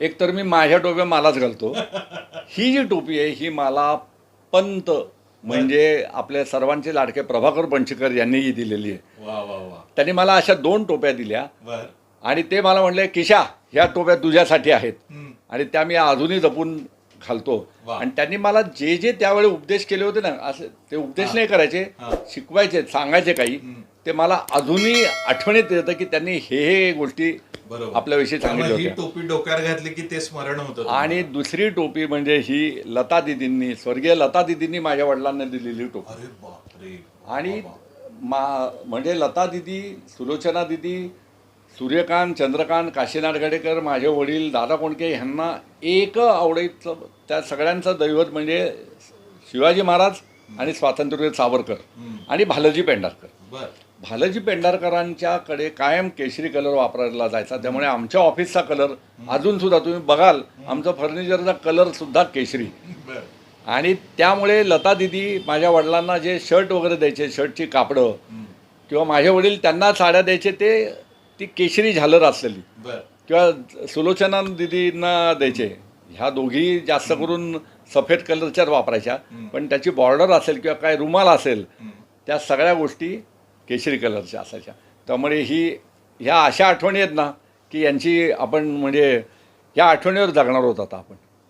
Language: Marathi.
एक तर मी माझ्या टोप्या मलाच घालतो ही जी टोपी आहे ही मला पंत म्हणजे आपल्या सर्वांचे लाडके प्रभाकर पंचकर यांनी ही दिलेली आहे त्यांनी मला अशा दोन टोप्या दिल्या आणि ते मला म्हणले किशा ह्या टोप्या तुझ्यासाठी आहेत. आणि त्या मी अजूनही जपून घालतो. आणि त्यांनी मला जे जे त्यावेळी उपदेश केले होते ना असे ते उपदेश नाही करायचे. शिकवायचे सांगायचे काही. ते मला अजूनही आठवणीत येतं की त्यांनी हे हे गोष्टी आपल्याविषयी सांगितल्या ही होत्या टोपी डोक्यावर घातली की ते स्मरण होतं आणि तुम्हाला. दुसरी टोपी म्हणजे ही लता दिदींनी स्वर्गीय लता दिदींनी माझ्या वडिलांना दिलेली टोपी अरे बापरे आणि. मा म्हणजे लता दिदी सुलोचना दिदी सूर्यकांत चंद्रकांत काशीनाथ गडेकर माझे वडील दादा कोंडके ह्यांना एक आवडायचं त्या सगळ्यांचं दैवत म्हणजे शिवाजी महाराज आणि स्वातंत्र्यवीर सावरकर हम्म. आणि भालजी पेंढारकर बर भालजी पेंढारकरांच्याकडे कायम केशरी कलर वापरला जायचा. त्यामुळे आमच्या ऑफिसचा कलर अजून सुद्धा तुम्ही बघाल आमचा फर्निचरचा कलर सुद्धा केशरी. आणि त्यामुळे लता दिदी माझ्या वडिलांना जे शर्ट वगैरे द्यायचे शर्टची कापडं. किंवा माझे वडील त्यांना साड्या द्यायचे ते ती केशरी झालर असलेली. किंवा सुलोचना दिदींना द्यायचे. ह्या दोघी जास्त करून सफेद कलरच्याच वापरायच्या. पण त्याची बॉर्डर असेल किंवा काय रुमाल असेल. त्या सगळ्या गोष्टी केशरी कलरच्या असायच्या. त्यामुळे ही ह्या अशा आठवणी आहेत ना की यांची आपण म्हणजे ह्या आठवणीवर जगणार होत आता आपण.